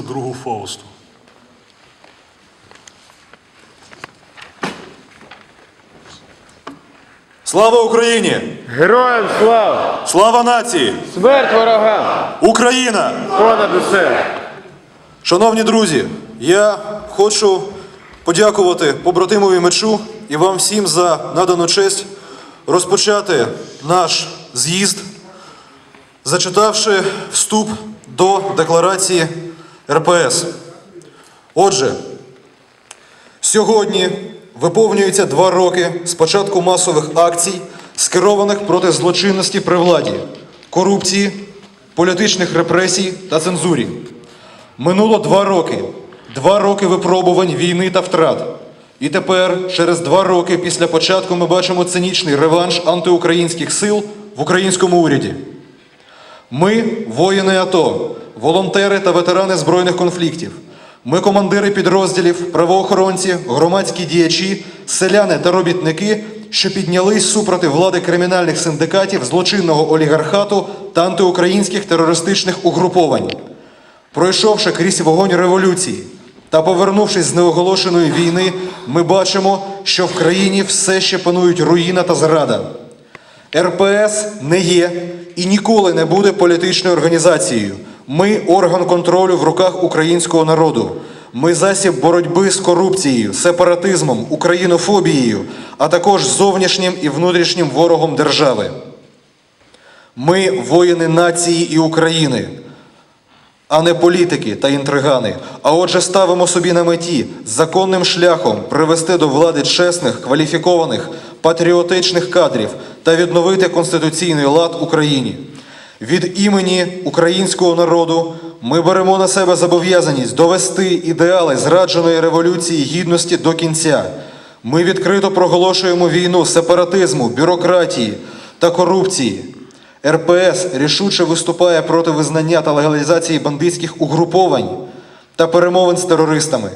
другу Фаусту. Слава Україні! Героям слава! Слава нації! Смерть ворогам! Україна! Понад усе! Шановні друзі, я хочу подякувати побратимові мечу і вам всім за надану честь розпочати наш з'їзд, зачитавши вступ до декларації РПС. Отже, сьогодні виповнюється два роки з початку масових акцій, скерованих проти злочинності при владі, корупції, політичних репресій та цензурі. Минуло два роки. Два роки випробувань війни та втрат. І тепер, через два роки після початку, ми бачимо цинічний реванш антиукраїнських сил в українському уряді. Ми воїни АТО, волонтери та ветерани збройних конфліктів. Ми командири підрозділів, правоохоронці, громадські діячі, селяни та робітники, що піднялись супроти влади кримінальних синдикатів, злочинного олігархату та антиукраїнських терористичних угруповань. Пройшовши крізь вогонь революції та повернувшись з неоголошеної війни, ми бачимо, що в країні все ще панують руїна та зрада. РПС не є і ніколи не буде політичною організацією. Ми орган контролю в руках українського народу. Ми засіб боротьби з корупцією, сепаратизмом, українофобією, а також зовнішнім і внутрішнім ворогом держави. Ми воїни нації і України а не політики та інтригани. А отже, ставимо собі на меті законним шляхом привести до влади чесних, кваліфікованих, патріотичних кадрів та відновити конституційний лад Україні. Від імені українського народу ми беремо на себе зобов'язаність довести ідеали зрадженої революції гідності до кінця. Ми відкрито проголошуємо війну сепаратизму, бюрократії та корупції. РПС рішуче виступає проти визнання та легалізації бандитських угруповань та перемовин з терористами.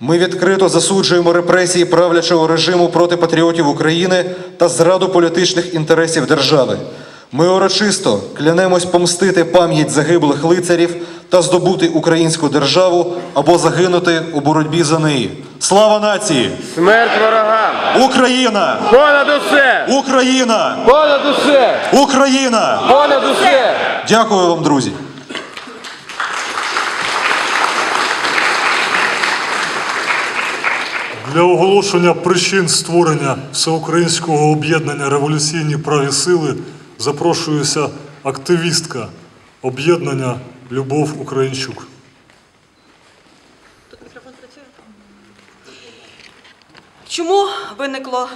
Ми відкрито засуджуємо репресії правлячого режиму проти патріотів України та зраду політичних інтересів держави. Ми урочисто клянемось помстити пам'ять загиблих лицарів та здобути українську державу або загинути у боротьбі за неї. Слава нації! Смерть ворогам! Україна! Понад усе! Україна! Понад усе! Україна! Понад усе! Дякую вам, друзі. Для оголошення причин створення всеукраїнського об'єднання революційні праві сили запрошується активістка об'єднання Любов Українчук. Чому виникло